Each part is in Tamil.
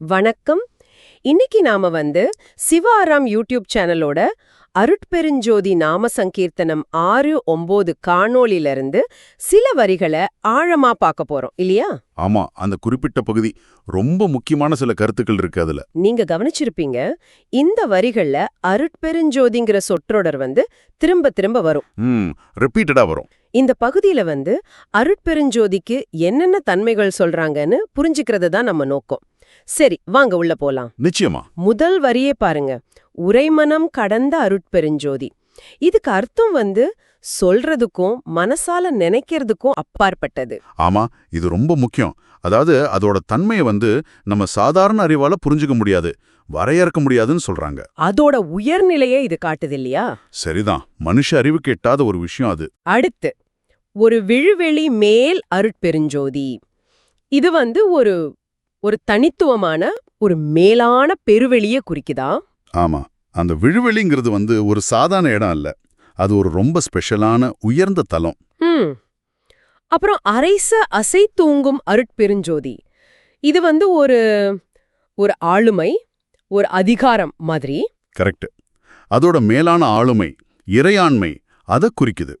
வணக்கம். இன்னைக்கு நாம வந்து சிவாராம் யூடியூப் சேனலோட அருட்பெருஞ்சோதி நாம சங்கீர்த்தனம் ஆறு ஒன்பது காணொளில இருந்து சில வரிகளை ஆழமா பார்க்க போறோம் இல்லையா? ஆமா அந்த குறிப்பிட்ட பகுதி ரொம்ப முக்கியமான சில கருத்துக்கள் இருக்கு அதுல. நீங்க கவனிச்சிருப்பீங்க இந்த வரிகள்ல அருட்பெருஞ்சோதிங்கிற சொற்றொடர் வந்து திரும்ப திரும்ப வரும். ரிப்பீட்டடா வரும். இந்த பகுதியில வந்து அருட்பெருஞ்சோதிக்கு என்னென்ன தன்மைகள் சொல்றாங்கன்னு புரிஞ்சுக்கிறது தான் நம்ம நோக்கம். சரி வாங்க உள்ள போலாம். நிச்சயமா. முதல் வரியே பாருங்க. உரைமனம் கடந்த அருட்பெருஞ்சோதி. இதுக்கு அர்த்தம் வந்து சொல்றதுக்கும் மனசால நினைக்கிறதுக்கும் அப்பாற்பட்டது. ஆமா இது ரொம்ப முக்கியம். அதாவது அதோட தன்மையை வந்து நம்ம சாதாரண அறிவால புரிஞ்சுக்க முடியாது. வரையறுக்க முடியாதுன்னு சொல்றாங்க. அதோட உயர்நிலையை இது காட்டுது இல்லையா? சரிதான். மனுஷ அறிவுக்கு எட்டாத ஒரு விஷயம் அது. அடுத்து ஒரு விழுவெளி மேல் அருட்பெருஞ்சோதி. இது வந்து ஒரு ஒரு தனித்துவமான ஒரு மேலான பெருவெளியை குறிக்குதா? ஆமா. அந்த விழுவெளிங்கிறது வந்து ஒரு சாதாரண இடம் அல்ல. அது ஒரு ரொம்ப ஸ்பெஷலான உயர்ந்த தலம். ம். அப்புறம் அரைச அசை தூங்கும் அருட்பெருஞ்சோதி. இது வந்து ஒரு ஒரு ஆளுமை ஒரு அதிகாரம் மாதிரி. கரெக்ட் அதோட மேலான ஆளுமை இறையாண்மை அதை குறிக்குது.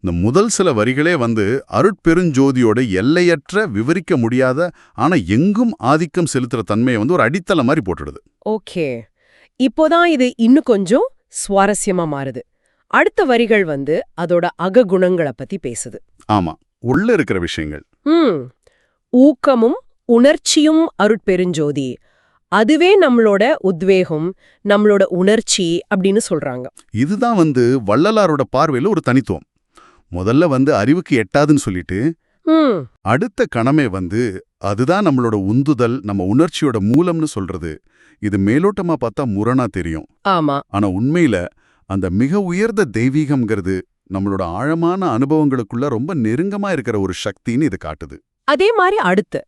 இந்த முதல் சில வரிகளே வந்து அருட்பெருஞ்சோதியோட எல்லையற்ற விவரிக்க முடியாத ஆனா எங்கும் ஆதிக்கம் செலுத்துற தன்மையை வந்து ஒரு அடித்தளம் மாதிரி போட்டுடுது. ஓகே. இப்போதான் இது இன்னும் கொஞ்சம் சுவாரஸ்யமா மாறுது. அடுத்த வரிகள் வந்து அதோட அககுணங்களை பத்தி பேசுது. ஆமா. உள்ள இருக்கிற விஷயங்கள். ம். ஊக்கமும் உணர்ச்சியும் அருட்பெருஞ்சோதி. அதுவே நம்மளோட உத்வேகம் நம்மளோட உணர்ச்சி அப்படின்னு சொல்றாங்க. இதுதான் வந்து வள்ளலாரோட பார்வையில ஒரு தனித்துவம். முதல்ல வந்து அறிவுக்கு எட்டாதுன்னு சொல்லிட்டு அடுத்த கணமே வந்து அதுதான் நம்மளோட உந்துதல் நம்ம உணர்ச்சியோட மூலம்னு சொல்றது. இது மேலோட்டமா பார்த்தா முரணா தெரியும். ஆமா. ஆனா உண்மையில அந்த மிக உயர்ந்த தெய்வீகம்ங்கிறது நம்மளோட ஆழமான அனுபவங்களுக்குள்ள ரொம்ப நெருங்கமா இருக்கிற ஒரு சக்தின்னு இது காட்டுது. அதே மாதிரி அடுத்து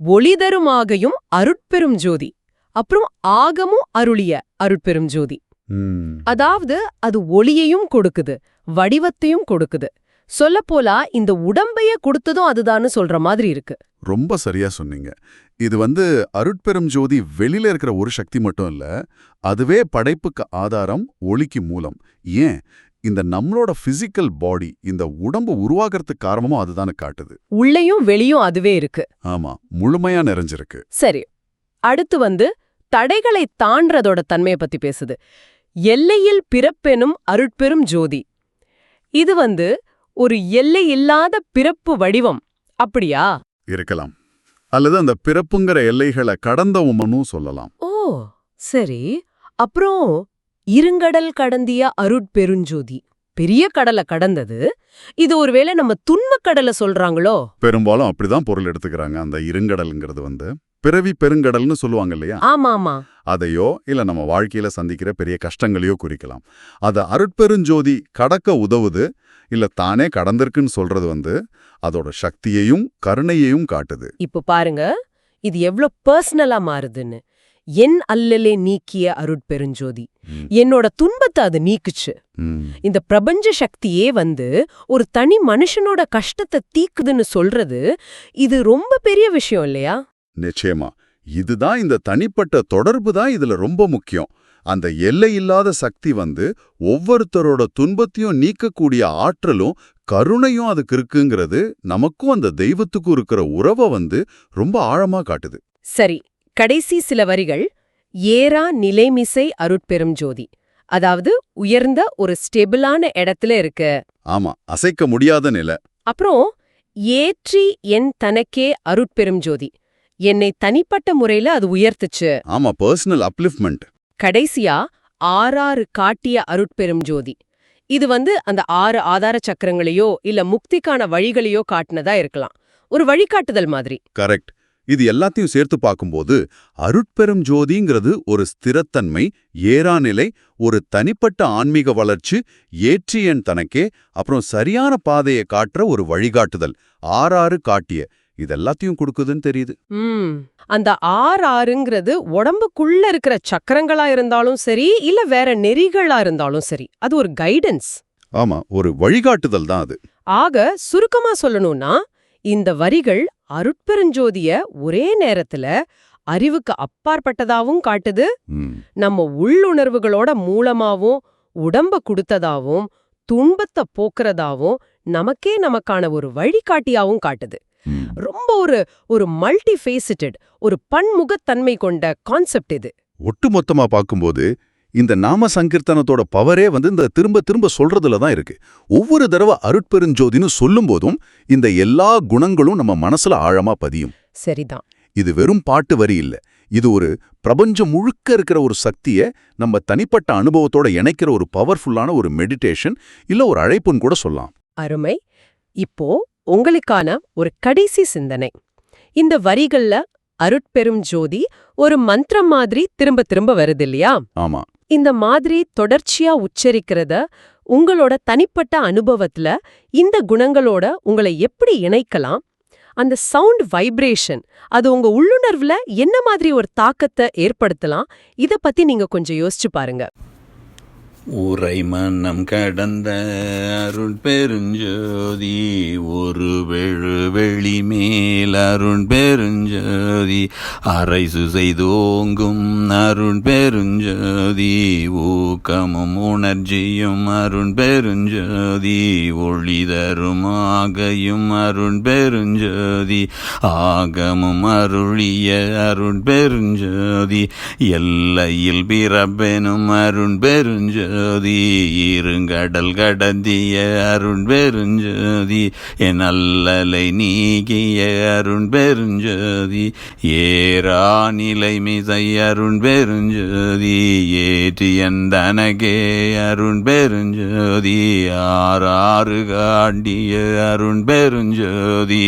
ஒளிதருமாகையும் அருட்பெரும் ஜோதி அப்புறம் ஆகமும் அருளிய அருட்பெரும் ஜோதி. அதாவது அது ஒளியையும் கொடுக்குது வடிவத்தையும் கொடுக்குது. சொல்லப்போலா இந்த உடம்பைய கொடுத்ததும் அதுதான்னு சொல்ற மாதிரி இருக்கு. ரொம்ப சரியா சொன்னீங்க. இது வந்து அருட்பெரும் ஜோதி வெளியில இருக்கிற ஒரு சக்தி மட்டும் இல்ல அதுவே படைப்புக்கு ஆதாரம் ஒளிக்கு மூலம். ஏன்? இந்த நம்மளோட பிசிக்கல் பாடி இந்த உடம்பு உருவாகிறதுக்கு காரணமும் அதுதானே காட்டுது. உள்ளேயும் வெளியும் அதுவே இருக்கு. ஆமா முழுமையா நிறைஞ்சிருக்கு. சரி அடுத்து வந்து தடைகளை தாண்டறதோட தன்மையை பத்தி பேசுது. எல்லையில் பிறப்பெனும் அருட்பெரும் ஜோதி. இது வந்து ஒரு எல்லை இல்லாத பிறப்பு வடிவம். அப்படியா? இருக்கலாம். அல்லது அந்த பிறப்புங்கிற எல்லைகளை கடந்தவமனும் சொல்லலாம். ஓ சரி. அப்புறம் இருங்கடல் கடந்திய அருட்பெருஞ்சோதி பெரிய கடலை கடந்தது. இது ஒருவேளை நம்ம துன்பக் கடலை சொல்றாங்களோ? பெரும்பாலும் அப்படிதான் பொருள் எடுத்துக்கிறாங்க அந்த இருங்கடல்ங்கிறது வந்து. பிறவி பெருங்கடல்னு சொல்லுவாங்க இல்லையா? ஆமா ஆமா அதையோ இல்ல நம்ம வாழ்க்கையில சந்திக்கிற பெரிய கஷ்டங்களையோ குறிக்கலாம். அது அருட்பெருஞ்சோதி கடக்க உதவுது இல்ல தானே கடந்திருக்குன்னு சொல்றது வந்து அதோட சக்தியையும் கருணையையும் காட்டுது. இப்ப பாருங்க இது எவ்ளோ பர்சனலா மாறுதுன்னு. என் அல்லலே நீக்கிய அருட்பெருஞ்சோதி. என்னோட துன்பத்தை அது நீக்குச்சு. இந்த பிரபஞ்ச சக்தியே வந்து ஒரு தனி மனுஷனோட கஷ்டத்தை தீக்குதுன்னு சொல்றது இது ரொம்ப பெரிய விஷயம் இல்லையா? நிச்சயமா. இதுதான் இந்த தனிப்பட்ட தொடர்பு தான் இதுல ரொம்ப முக்கியம். அந்த எல்லையில்லாத சக்தி வந்து ஒவ்வொருத்தரோட துன்பத்தையும் நீக்கக்கூடிய ஆற்றலும் கருணையும் அதுக்கு இருக்குங்கிறது நமக்கும் அந்த தெய்வத்துக்கும் இருக்கிற உறவை வந்து ரொம்ப ஆழமா காட்டுது. சரி கடைசி சில வரிகள். ஏரா நிலைமிசை அருட்பெரும் ஜோதி. அதாவது உயர்ந்த ஒரு ஸ்டெபிளான இடத்துல இருக்கு. ஆமா அசைக்க முடியாத நிலை. அப்புறம் ஏற்றி என் தனக்கே அருட்பெரும் ஜோதி. என்னை தனிப்பட்ட முறையில அது உயர்த்துச்சு. ஆமா பர்சனல் அப்லிஃப்ட்மெண்ட் கடைசியா ஆறாறு காட்டிய அருட்பெரும் ஜோதி. இது வந்து அந்த ஆறு ஆதார சக்கரங்களையோ இல்ல முக்திக்கான வழிகளையோ காட்டுனதா இருக்கலாம். ஒரு வழிகாட்டுதல் மாதிரி. கரெக்ட் இது எல்லாத்தையும் சேர்த்து பார்க்கும்போது அருட்பெரும் ஜோதிங்கிறது ஒரு ஸ்திரத்தன்மை ஏறாநிலை ஒரு தனிப்பட்ட ஆன்மீக வளர்ச்சி ஏற்றி என் தனக்கே அப்புறம் சரியான பாதையை காட்டுற ஒரு வழிகாட்டுதல். ஆறாறு காட்டிய. இதெல்லாத்தையும் கொடுக்குதுன்னு தெரியுது. ம். அந்த ஆறு ஆறுங்கிறது உடம்புக்குள்ள இருக்கிற சக்கரங்களா இருந்தாலும் சரி இல்ல வேற நெறிகளா இருந்தாலும் சரி அது ஒரு கைடன்ஸ் ஆமா ஒரு வழிகாட்டுதல் தான் அது. ஆக சுருக்கமா சொல்லணும்னா இந்த வரிகள் அருட்பெருஞ்சோதிய ஒரே நேரத்துல அறிவுக்கு அப்பாற்பட்டதாவும் காட்டுது நம்ம உள்ளுணர்வுகளோட மூலமாவும் உடம்ப கொடுத்ததாவும் துன்பத்தை போக்குறதாவும் நமக்கே நமக்கான ஒரு வழிகாட்டியாவும் காட்டுது. ரொம்ப ஒரு ஒரு மல்டி ஃபேசிட்டட் ஒரு பன்முகத்தன்மை கொண்ட கான்செப்ட் இது. ஒட்டுமொத்தமா பார்க்கும்போது இந்த நாம சங்கீர்த்தனத்தோட பவரே வந்து இந்த திரும்ப திரும்ப சொல்றதுல தான் இருக்கு. ஒவ்வொரு தடவை அருட்பெருஞ்சோதின்னு சொல்லும் போதும் இந்த எல்லா குணங்களும் நம்ம மனசுல ஆழமா பதியும். சரிதான். இது வெறும் பாட்டு வரி இல்ல. இது ஒரு பிரபஞ்சம் முழுக்க இருக்கிற ஒரு சக்தியை நம்ம தனிப்பட்ட அனுபவத்தோட இணைக்கிற ஒரு பவர்ஃபுல்லான ஒரு மெடிடேஷன் இல்ல ஒரு அழைப்புன்னு கூட சொல்லலாம். அருமை. இப்போ உங்களுக்கான ஒரு கடைசி சிந்தனை. இந்த வரிகள்ல அருட்பெரும் ஜோதி ஒரு மந்திரம் மாதிரி திரும்ப திரும்ப வருது இல்லையா ஆமா. இந்த மாதிரி தொடர்ச்சியா உச்சரிக்கிறத உங்களோட தனிப்பட்ட அனுபவத்துல இந்த குணங்களோட உங்களை எப்படி இணைக்கலாம்? அந்த சவுண்ட் வைப்ரேஷன் அது உங்க உள்ளுணர்வுல என்ன மாதிரி ஒரு தாக்கத்தை ஏற்படுத்தலாம்? இத பத்தி நீங்க கொஞ்சம் யோசிச்சு பாருங்க. உரை மன்னம் கடந்த அருண் பெருஞ்சோதி ஒரு வெழு வெளி மேல் அருண் பெருஞ்சோதி அரைசு செய்தோங்கும் அருண் பெருஞ்சோதி ஊக்கமும் உணர்ச்சியும் அருண் பெருஞ்சோதி ஒளி தரும் ஆகையும் அருண் பெருஞ்சோதி ஆகமும் அருளிய அருண் பெருஞ்சோதி எல்லையில் பிறப்பெனும் அருண் பெருஞ்சோதி ஜோதி இருங்கடல் கடந்திய அருண் பெருஞ்சோதி என் அல்லலை நீக்கிய அருண் பெருஞ்சோதி ஏரா நிலை மிசை அருண் பெருஞ்சோதி ஏற்றியன் தனகே அருண் பெருஞ்சோதி ஆறாறு காண்டிய அருண் பெருஞ்சோதி.